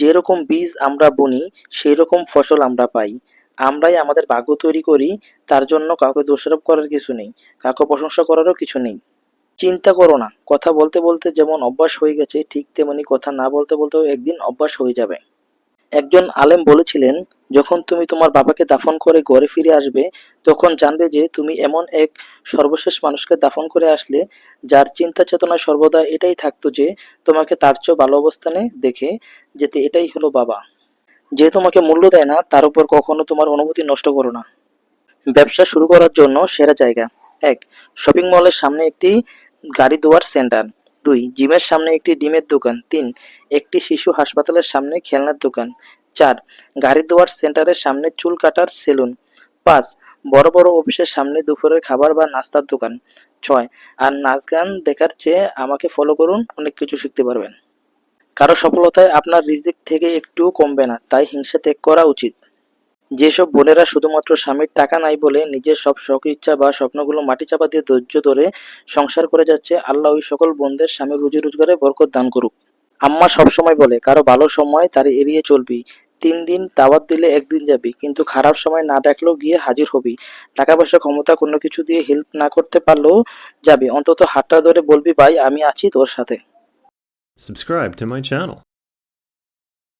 যেরকম বীজ আমরা বুনি সেই রকম ফসল আমরা পাই। আমরাই আমাদের ভাগ্য তৈরি করি, তার জন্য কাউকে দোষারোপ করার কিছু নেই, কাউকে প্রশংসা করারও কিছু নেই। চিন্তা করো না, কথা বলতে বলতে যেমন অভ্যাস হয়ে গেছে, ঠিক তেমনি কথা না বলতে বলতেও একদিন অভ্যাস হয়ে যাবে। একজন আলেম বলেছিলেন, যখন তুমি তোমার বাবাকে দাফন করে ঘরে ফিরে আসবে, তখন জানবে যে তুমি এমন এক সর্বশেষ মানুষকে দাফন করে আসলে, যার চিন্তা চেতনা সর্বদা এটাই থাকতো যে তোমাকে তার চেয়েও ভালো অবস্থানে দেখে যেতে এটাই হলো বাবা। যে তোমাকে মূল্য দেয় না, তার উপর কখনো তোমার অনুভূতি নষ্ট করো না। ব্যবসা শুরু করার জন্য সেরা জায়গা। এক, শপিং মলের সামনে একটি গাড়ি ধোয়ার সেন্টার। দুই, জিমের সামনে একটি ডিমের দোকান। তিন, একটি শিশু হাসপাতালের সামনে খেলনার দোকান। চার, গাড়ি দোয়ার সেন্টারের সামনে চুল কাটার সেলুন। পাঁচ, বড় বড় অফিসের সামনে দুপুরের খাবার বা নাস্তার দোকান। ছয়, আর নাচ গান দেখার চেয়ে আমাকে ফলো করুন, অনেক কিছু শিখতে পারবেন। কারও সফলতায় আপনার রিজিক থেকে একটুও কমবে না, তাই হিংসা ত্যাগ করা উচিত। যেসব বোনেরা শুধুমাত্র স্বামীর টাকা নাই বলে নিজের সব শখ, ইচ্ছা বা স্বপ্নগুলো মাটি চাপা দিয়ে ধৈর্য ধরে সংসার করে যাচ্ছে, আল্লাহ ওই সকল বোনদের স্বামীর রুজি রোজগারে বরকত দান করুক। আম্মা সবসময় বলে, কারও ভালো সময় তার এড়িয়ে চলবি। তিন দিন দাওয়াত দিলে একদিন যাবি, কিন্তু খারাপ সময় না ডাকলেও গিয়ে হাজির হবি। টাকা পয়সা ক্ষমতা, কোনো কিছু দিয়ে হেল্প না করতে পারলেও যাবি। অন্তত হাতটা ধরে বলবি, ভাই, আমি আছি তোর সাথে। Subscribe to my channel.